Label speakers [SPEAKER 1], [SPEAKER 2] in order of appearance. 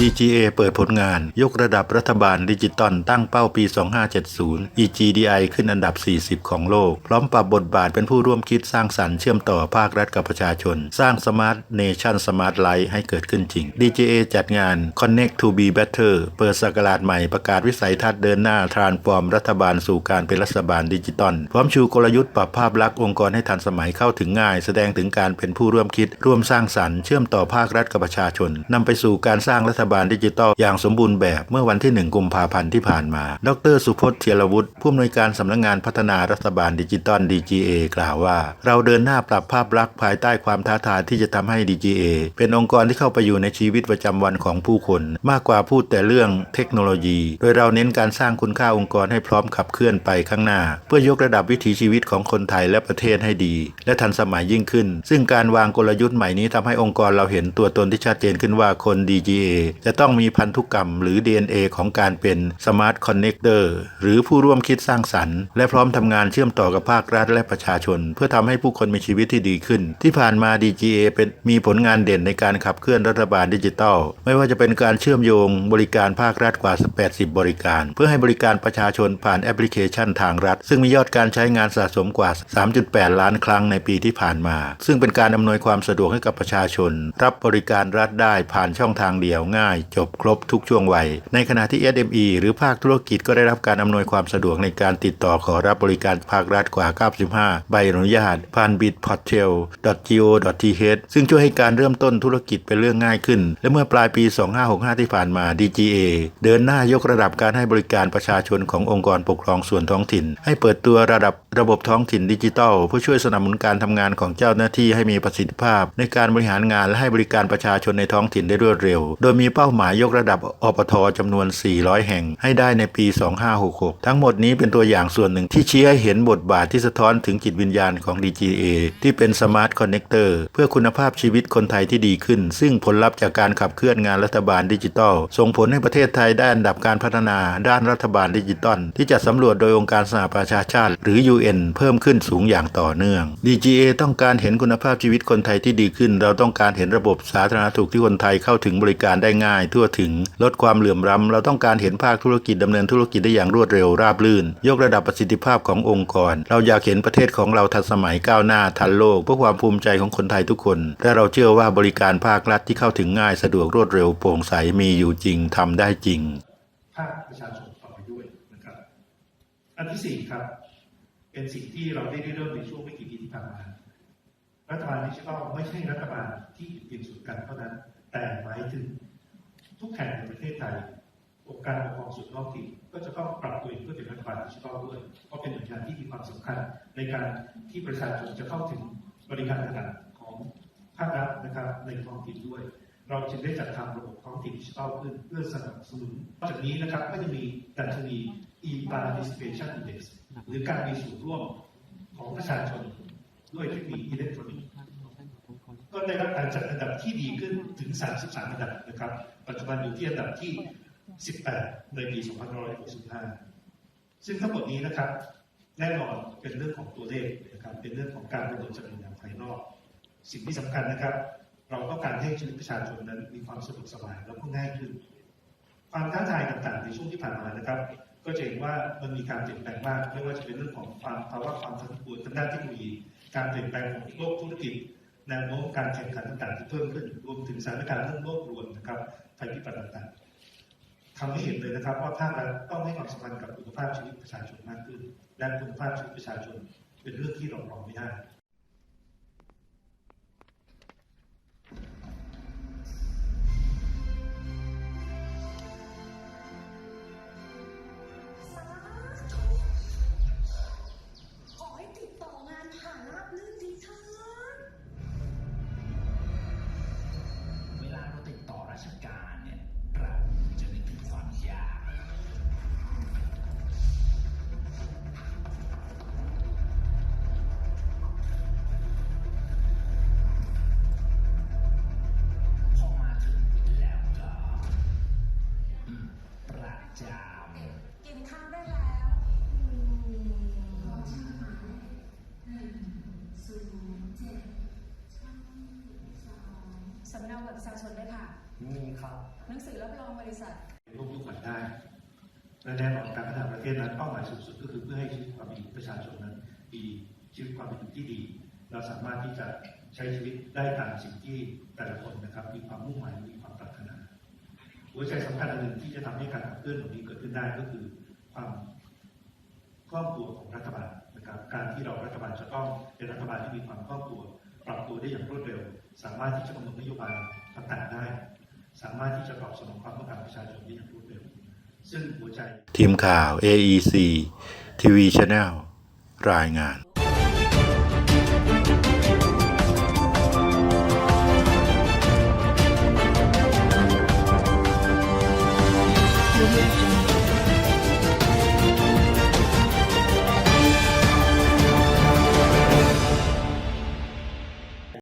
[SPEAKER 1] DGA เปิดผลงาน ยกระดับรัฐบาลดิจิตอลตั้งเป้าปี 2570 EGDI ขึ้นอันดับ 40 ของโลก พร้อมปรับบทบาทเป็นผู้ร่วมคิดสร้างสรรค์เชื่อมต่อภาครัฐกับประชาชน สร้าง Smart Nation Smart Life ให้เกิดขึ้นจริง DGA จัดงาน Connect to be Better เปิดสักราชใหม่ประกาศวิสัยทัศน์เดินหน้าทรานฟอร์มรัฐบาลสู่การเป็นรัฐบาลดิจิตอลพร้อมชูกลยุทธ์ปรับภาพลักษณ์องค์กรให้ทันสมัยเข้าถึงง่าย แสดงถึงการเป็นผู้ร่วมคิด ร่วมสร้างสรรค์เชื่อมต่อภาครัฐกับประชาชนนำไปสู่การสร้างรัฐบาลดิจิทัลอย่างสมบูรณ์แบบเมื่อวันที่ 1 กุมภาพันธ์ที่ผ่านมา ดร สุพจน์เทียรวุฒิผู้อำนวยการสำนักงงานพัฒนารัฐบาลดิจิตอล DGA กล่าวว่า เราเดินหน้าปรับภาพลักษณ์ภายใต้ความท้าทายที่จะทำให้ DGA เป็นองค์กรที่เข้าไปอยู่ในชีวิตประจำวันของผู้คน มากกว่าพูดแต่เรื่องเทคโนโลยี โดยเราเน้นการสร้างคุณค่าองค์กรให้พร้อมขับเคลื่อนไปข้างหน้า เพื่อยกระดับวิถีชีวิตของคนไทยและประเทศให้ดี และทันสมัยยิ่งขึ้น ซึ่งการวางกลยุทธ์ใหม่นี้ทำให้องค์กรเราเห็นตัวตนที่ชัดเจนขึ้นว่าคน DGA จะต้องมีพันธุกรรมหรือ DNA ของการเป็น Smart Connector หรือผู้ร่วมคิดสร้างสรรค์ และพร้อมทำงานเชื่อมต่อกับภาครัฐและประชาชน เพื่อทำให้ผู้คนมีชีวิตที่ดีขึ้น ที่ผ่านมา DGA เป็นมีผลงานเด่นในการขับเคลื่อนรัฐบาลดิจิทัล ไม่ว่าจะเป็นการเชื่อมโยงบริการภาครัฐกว่า 80 บริการ เพื่อให้บริการประชาชนผ่านแอปพลิเคชันทางรัฐ ซึ่งมียอดการใช้งานสะสมกว่า 3.8 ล้านครั้งในปีที่ผ่านมา ซึ่งเป็นการอำนวยความสะดวกให้กับประชาชน รับบริการรัฐได้ผ่านช่องทางเดียวง่ายจบครบทุกช่วงวัย ในขณะที่ SME หรือภาคธุรกิจก็ได้รับการอำนวยความสะดวกในการติดต่อขอรับบริการภาครัฐกว่า 95 ใบอนุญาตผ่าน bitportal.go.th ซึ่งช่วยให้การเริ่มต้นธุรกิจเป็นเรื่องง่ายขึ้น และเมื่อปลายปี 2565 ที่ผ่านมา DGA เดินหน้ายกระดับการให้บริการประชาชนขององค์กรปกครองส่วนท้องถิ่น ให้เปิดตัวระดับระบบท้องถิ่นดิจิทัลเพื่อช่วยสนับสนุนการทำงานของเจ้าหน้าที่ให้มีประสิทธิภาพ ในการบริหารงานและให้บริการประชาชนในท้องถิ่นได้รวดเร็ว โดยมีเป้าหมายยกระดับอปทจำนวน 400 แห่งให้ได้ในปี 2566 ทั้งหมดนี้เป็นตัวอย่างส่วนหนึ่งที่ชี้ให้เห็นบทบาทที่สะท้อนถึงจิตวิญญาณของ DGA ที่เป็นสมาร์ทคอนเน c เตอร์เพื่อคุณภาพชีวิตคนไทยที่ดีขึ้น ซึ่งผลลัพธ์จากการขับเคลื่อนงานรัฐบาลดิจิทัล ส่งผลให้ประเทศไทยได้อันดับการพัฒนาด้านรัฐบาลดิจิตอลที่จะสำรวจโดยองค์การสหประชาชาติ หรือ UN เพิ่มขึ้นสูงอย่างต่อเนื่อง DGA ต้องการเห็นคุณภาพชีวิตคนไทยที่ดีขึ้น เราต้องการเห็นระบบสาธารณสุขที่คนไทยเข้าถึงบริการได้ง่าย่าย ทั่วถึง ลดความเหลื่อมล้ำเราต้องการเห็นภาคธุรกิจดำเนินธุรกิจได้อย่างรวดเร็วราบรื่น ยกระดับประสิทธิภาพขององค์กร เราอยากเห็นประเทศของเราทันสมัยก้าวหน้าทันโลกเพื่อความภูมิใจของคนไทยทุกคนและเราเชื่อว่าบริการภาครัฐที่เข้าถึงง่ายสะดวกรวดเร็วโปร่งใสมีอยู่จริงทำได้จริง
[SPEAKER 2] ภาคประชาชนต่อไปด้วยนะครับอันที่สี่ครับ เป็นสิ่งที่เราได้เริ่มในช่วงไม่กี่ปีที่ผ่านมารัฐบาลดิจิทัลไม่ใช่รัฐบาลที่อยู่เพียงส่วนกลางเท่านั้น แต่หมายถึง ทุกแห่งในประเทศไทยองค์การปกครองส่วนท้องถิ่นก็จะต้องปรับตัวเองเพื่อเป็นรัฐบาลดิจิทัลด้วยเพราะเป็นหน่วยงานที่มีความสำคัญในการที่ประชาชนจะเข้าถึงบริการต่างๆของภาครัฐนะครับในท้องถิ่นด้วย เราจึงได้จัดทำระบบท้องถิ่นดิจิทัลขึ้นเพื่อสนับสนุนนอกจากนี้นะครับก็จะมีดัชนี e-participation index หรือการมีส่วนร่วมของประชาชนด้วยเทคโนโลยีอิเล็กทรอนิกส์ ก็ได้รับการจัดอันดับที่ดีขึ้นถึง 33 อันดับนะครับ ปัจจุบันอยู่ที่อันดับที่ 18 ในปี 2565 ซึ่งทั้งหมดนี้นะครับ แน่นอนเป็นเรื่องของตัวเลขนะครับ เป็นเรื่องของการระดมจากหน่วยงานภายนอก สิ่งที่สำคัญนะครับ เราต้องการให้ชีวิตประชาชนนั้นมีความสะดวกสบายและก็ง่ายขึ้น ความท้าทายต่างๆในช่วงที่ผ่านมานะครับ ก็จะเห็นว่ามันมีการเปลี่ยนแปลงมาก ไม่ว่าจะเป็นเรื่องของความภาวะความผันผวนทางด้านเทคโนโลยี การเปลี่ยนแปลงของโลกธุรกิจ แนวโน้มการแข่งขันต่างๆที่เพิ่มขึ้นรวมถึงสถานการณ์เรื่องโลกรวมนะครับภัยพิบัติต่างๆทำให้เห็นเลยนะครับว่าภาครัฐต้องให้ความสำคัญกับคุณภาพชีวิตประชาชนมากขึ้น และคุณภาพชีวิตประชาชนเป็นเรื่องที่เรารองไม่ได้
[SPEAKER 3] ประจำ
[SPEAKER 4] กินข้าวได้แล้วสำเนาบัตรประชาชนด้วยค่ะ
[SPEAKER 3] มีครับ
[SPEAKER 5] หนังสือรับรองบริษัท
[SPEAKER 2] ร่วมทุกข์กันได้และแน่นอนการพัฒนาประเทศนั้นเป้าหมายสูงสุดก็คือเพื่อให้ชีวิตความเป็นอยู่ประชาชนนั้นดีชีวิตความเป็นอยู่ที่ดี เราสามารถที่จะใช้ชีวิตได้ตามสิ่งที่แต่ละคนนะครับ มีความมุ่งหมายมีความปรารถนา หัวใจสำคัญอันหนึ่งที่จะทำให้การขับเคลื่อนตรงนี้เกิดขึ้นได้ก็คือความครอบครัวของรัฐบาลนะครับการที่เรารัฐบาลจะต้องเป็นรัฐบาลที่มีความครอบครัว ปรับตัวได้อย่างรวดเร็ว สามารถที่จะกำหนดนโยบายต่างๆได้ สามารถที่จะตอบสนองความต้องการประชาชนได้อย่างรวดเร็ว ซึ่งหัวใจ
[SPEAKER 1] ทีมข่าว AEC TV Channel รายงาน
[SPEAKER 6] Silverton.